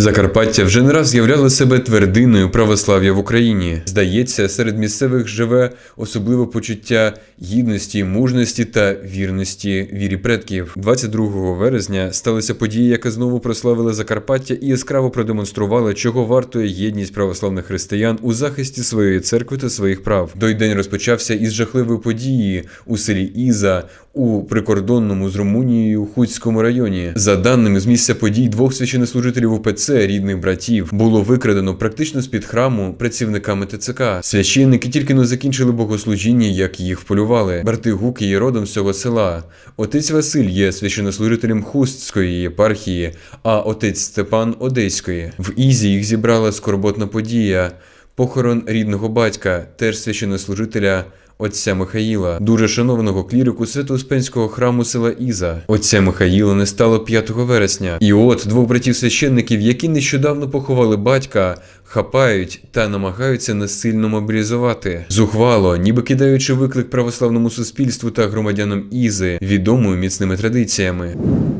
Закарпаття вже не раз з'являло себе твердиною православ'я в Україні. Здається, серед місцевих живе особливе почуття гідності, мужності та вірності вірі предків. 22 вересня сталася подія, яка знову прославила Закарпаття і яскраво продемонструвала, чого вартує єдність православних християн у захисті своєї церкви та своїх прав. Той день розпочався із жахливої події у селі Іза у прикордонному з Румунією Хуцькому районі. За даними з місця подій, двох священнослужителів УПЦ, рідних братів, було викрадено практично з-під храму працівниками ТЦК. Священники тільки но закінчили богослужіння, як їх вполювали. Брати Гуки є родом з цього села. Отець Василь є священнослужителем Хустської єпархії, а отець Степан Одеської. В Ізі їх зібрала скорботна подія. Похорон рідного батька, теж священнослужителя отця Михаїла, дуже шанованого клірику Свято-Успенського храму села Іза. Отця Михаїла не стало 5 вересня. І от двох братів священників, які нещодавно поховали батька, хапають та намагаються насильно мобілізувати. Зухвало, ніби кидаючи виклик православному суспільству та громадянам Ізи, відомою міцними традиціями.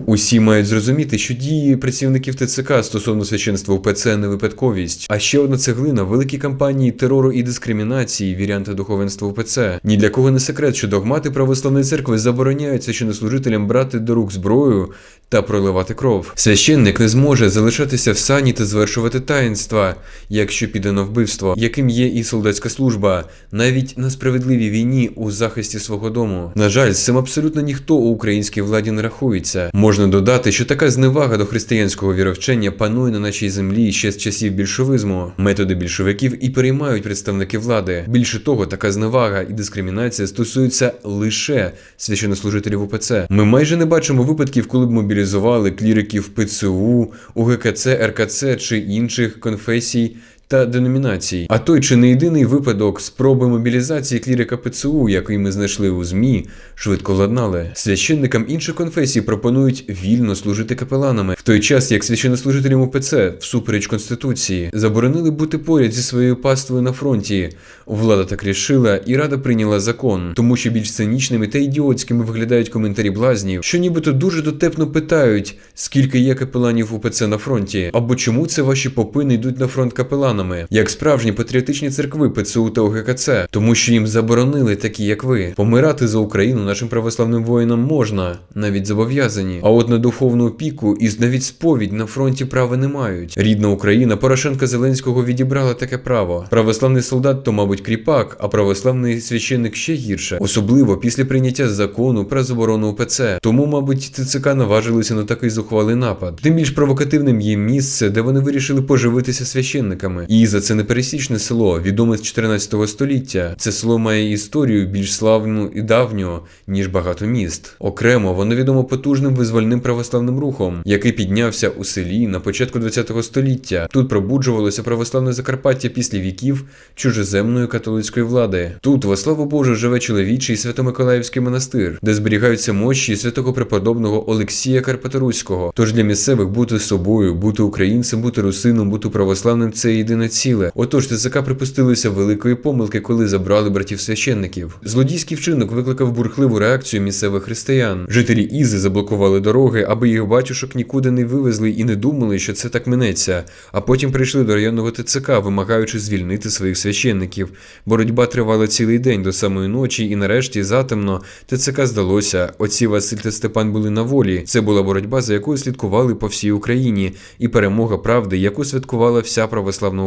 Усі мають зрозуміти, що дії працівників ТЦК стосовно священства УПЦ не випадковість, а ще одна цеглина великій кампанії терору і дискримінації вірян та духовенства УПЦ. Ні для кого не секрет, що догмати православної церкви забороняють священнослужителям брати до рук зброю та проливати кров. Священник не зможе залишатися в сані та звершувати таїнства, якщо піде на вбивство, яким є і солдатська служба, навіть на справедливій війні у захисті свого дому. На жаль, з цим абсолютно ніхто у українській владі не рахується. Можна додати, що така зневага до християнського віровчення панує на нашій землі ще з часів більшовизму. Методи більшовиків і переймають представники влади. Більше того, така зневага і дискримінація стосуються лише священнослужителів УПЦ. Ми майже не бачимо випадків, коли б мобілізували кліриків ПЦУ, УГКЦ, РКЦ чи інших конфесій. Та деномінацій. А той чи не єдиний випадок спроби мобілізації клірика ПЦУ, який ми знайшли у ЗМІ, швидко ладнали. Священникам інших конфесій пропонують вільно служити капеланами, в той час як священнослужителям УПЦ, всупереч конституції, заборонили бути поряд зі своєю паствою на фронті. Влада так рішила, і рада прийняла закон, тому що більш цинічними та ідіотськими виглядають коментарі блазнів, що нібито дуже дотепно питають, скільки є капеланів УПЦ на фронті, або чому це ваші попи не йдуть на фронт капеланами, як справжні патріотичні церкви ПЦУ та ОГКЦ, тому що їм заборонили такі, як ви. Помирати за Україну нашим православним воїнам можна, навіть зобов'язані. А от на духовну опіку і навіть сповідь на фронті права не мають. Рідна Україна Порошенка Зеленського відібрала таке право. Православний солдат то, мабуть, кріпак, а православний священник ще гірше, особливо після прийняття закону про заборону УПЦ. Тому, мабуть, ТЦК наважилися на такий зухвалий напад. Тим більш провокативним є місце, де вони вирішили поживитися священниками. Іза це не пересічне село, відоме з 14 століття. Це село має історію більш славну і давню, ніж багато міст. Окремо воно відомо потужним визвольним православним рухом, який піднявся у селі на початку 20 століття. Тут пробуджувалося православне Закарпаття після віків чужеземної католицької влади. Тут, во славу Божу, живе чоловічий Свято-Миколаївський монастир, де зберігаються мощі святого преподобного Олексія Карпаторуського. Тож для місцевих бути собою, бути українцем, бути русином, бути православним це єдине ціле. Отож, ТЦК припустилися великої помилки, коли забрали братів священників. Злодійський вчинок викликав бурхливу реакцію місцевих християн. Жителі Ізи заблокували дороги, аби їх батюшок нікуди не вивезли і не думали, що це так минеться. А потім прийшли до районного ТЦК, вимагаючи звільнити своїх священників. Боротьба тривала цілий день до самої ночі, і нарешті затемно ТЦК здалося. Отці Василь та Степан були на волі. Це була боротьба, за якою слідкували по всій Україні, і перемога правди, яку святкувала вся православна.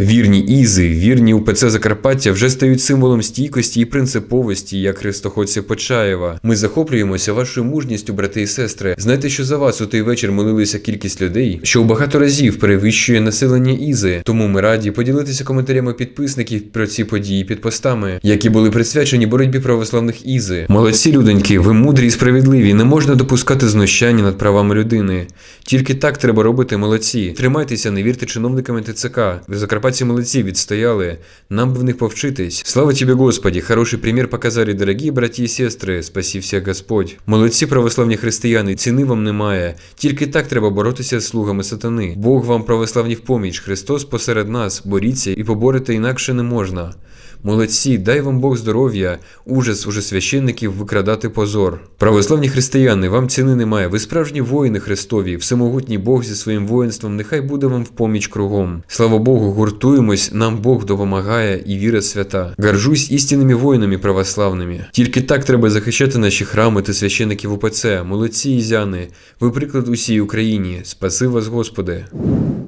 Вірні Ізи, вірні УПЦ Закарпаття вже стають символом стійкості і принциповості, як христоходці Почаєва. Ми захоплюємося вашою мужністю, брати і сестри. Знаєте, що за вас у той вечір молилися кількість людей, що у багато разів перевищує населення Ізи. Тому ми раді поділитися коментарями підписників про ці події під постами, які були присвячені боротьбі православних Ізи. Молодці людоньки, ви мудрі і справедливі. Не можна допускати знущання над правами людини. Тільки так треба робити, молодці. Тримайтеся, не вірте чиновникам ТЦК. Закарпатці молодці відстояли. Нам бы в них повчитись. Слава тебе, Господи! Хороший пример показали, дорогі браті і сестри. Спасі всіх Господь. Молодці православні християни, ціни вам немає. Тільки так треба боротися з слугами сатани. Бог вам православні в поміч. Христос посеред нас. Боріться і поборете інакше не можна. Молодці, дай вам Бог здоров'я, ужас уже священників викрадати позор. Православні християни, вам ціни немає. Ви справжні воїни Христові, всемогутній Бог зі своїм воїнством, нехай буде вам в поміч кругом. Слава Богу, гуртуємось, нам Бог допомагає і віра свята. Горжусь істинними воїнами православними. Тільки так треба захищати наші храми та священиків УПЦ. Молодці ізяни, ви приклад усій Україні. Спаси вас, Господи.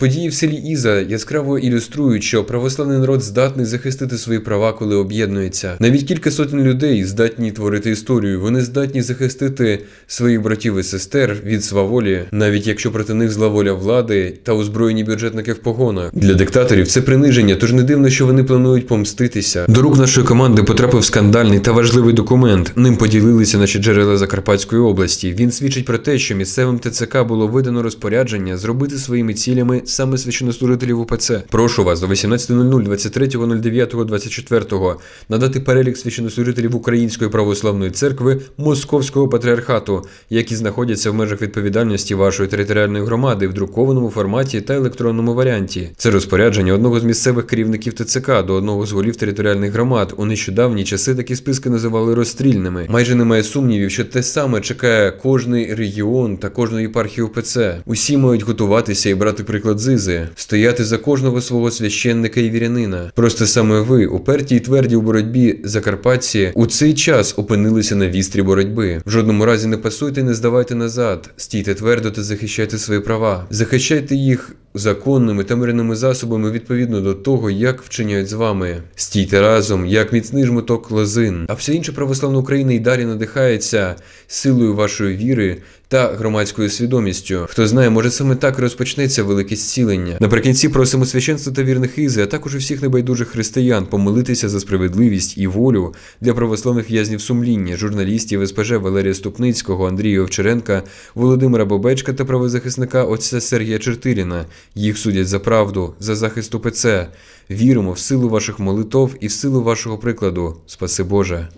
Події в селі Іза яскраво ілюструють, що православний народ здатний захистити свої права, коли об'єднується. Навіть кілька сотень людей здатні творити історію. Вони здатні захистити своїх братів і сестер від сваволі, навіть якщо проти них зла воля влади та озброєні бюджетники в погонах. Для диктаторів це приниження, тож не дивно, що вони планують помститися. До рук нашої команди потрапив скандальний та важливий документ. Ним поділилися наші джерела Закарпатської області. Він свідчить про те, що місцевим ТЦК було видано розпорядження зробити своїми цілями саме священнослужителів УПЦ. Прошу вас до 18.00, 23.09, 24 надати перелік священнослужителів Української православної церкви Московського патріархату, які знаходяться в межах відповідальності вашої територіальної громади в друкованому форматі та електронному варіанті. Це розпорядження одного з місцевих керівників ТЦК до одного з голів територіальних громад. У нещодавні часи такі списки називали розстрільними. Майже немає сумнівів, що те саме чекає кожний регіон та кожну єпархію УПЦ. Усі мають готуватися і брати приклад зизи, стояти за кожного свого священника і вірянина. Просто саме ви, уперті і тверді у боротьбі закарпатці, у цей час опинилися на вістрі боротьби. В жодному разі не пасуйте, не здавайте назад, стійте твердо та захищайте свої права. Захищайте їх законними та мирними засобами відповідно до того, як вчиняють з вами. Стійте разом, як міцний жмуток лозин. А вся інша православна Україна і далі надихається силою вашої віри та громадською свідомістю. Хто знає, може саме так і розпочнеться велике зцілення. Наприкінці просимо священства та вірних ізи, а також усіх небайдужих християн помолитися за справедливість і волю для православних в'язнів сумління, журналістів СПЖ Валерія Ступницького, Андрія Овчаренка, Володимира Бобечка та правозахисника отця Сергія Чертиріна. Їх судять за правду, за захист УПЦ. Віримо в силу ваших молитов і в силу вашого прикладу. Спаси Боже.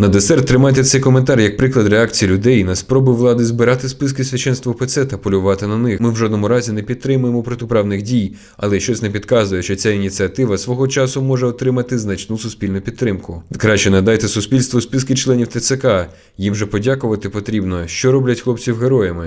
На десерт тримайте цей коментар як приклад реакції людей на спроби влади збирати списки священства ПЦ та полювати на них. Ми в жодному разі не підтримуємо протиправних дій, але щось не підказує, що ця ініціатива свого часу може отримати значну суспільну підтримку. Краще надайте суспільству списки членів ТЦК. Їм же подякувати потрібно, що роблять хлопців героями.